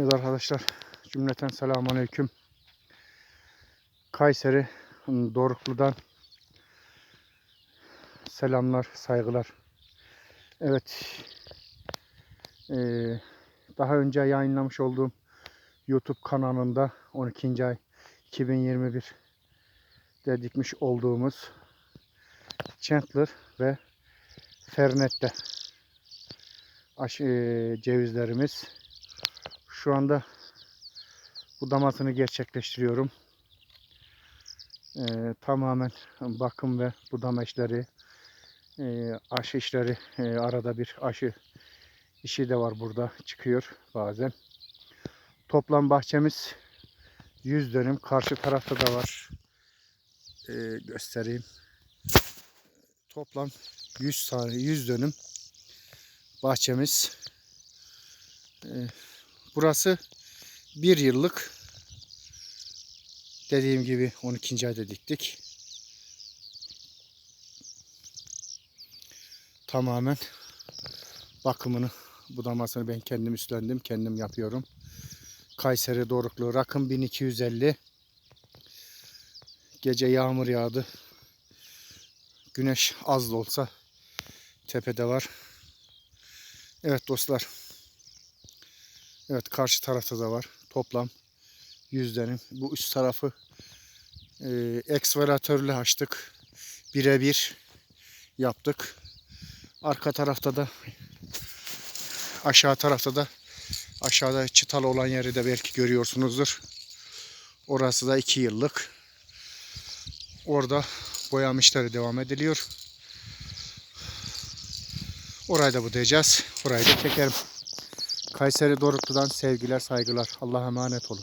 Evet arkadaşlar cümleten selamun aleyküm. Kayseri Doruklu'dan selamlar, saygılar. Evet. eee, daha önce yayınlamış olduğum YouTube kanalında 12. ay 2021 de dikmiş olduğumuz Chandler ve Fernette aş, eee, cevizlerimiz. Şu anda budamasını gerçekleştiriyorum. Eee, tamamen bakım ve budama işleri, eee, aşı işleri, eee, arada bir aşı işi de var burada çıkıyor bazen. Toplam bahçemiz 100 dönüm. Karşı tarafta da var. Eee, göstereyim. Toplam 100 tane 100 dönüm bahçemiz. Eee, burası bir yıllık dediğim gibi 12. ayda diktik. Tamamen bakımını, budamasını ben kendim üstlendim. Kendim yapıyorum. Kayseri Doruklu rakım 1250. Gece yağmur yağdı. Güneş az da olsa tepede var. Evet dostlar. Evet karşı tarafta da var. Toplam 100 dönüm. Bu üst tarafı e, ekskavatörle açtık. Birebir yaptık. Arka tarafta da aşağı tarafta da aşağıda çıtalı olan yeri de belki görüyorsunuzdur. Orası da 2 yıllık. Orada boyama işleri devam ediliyor. Orayı da budayacağız. Orayı da çekerim. Kayseri Doruklu'dan sevgiler, saygılar. Allah'a emanet olun.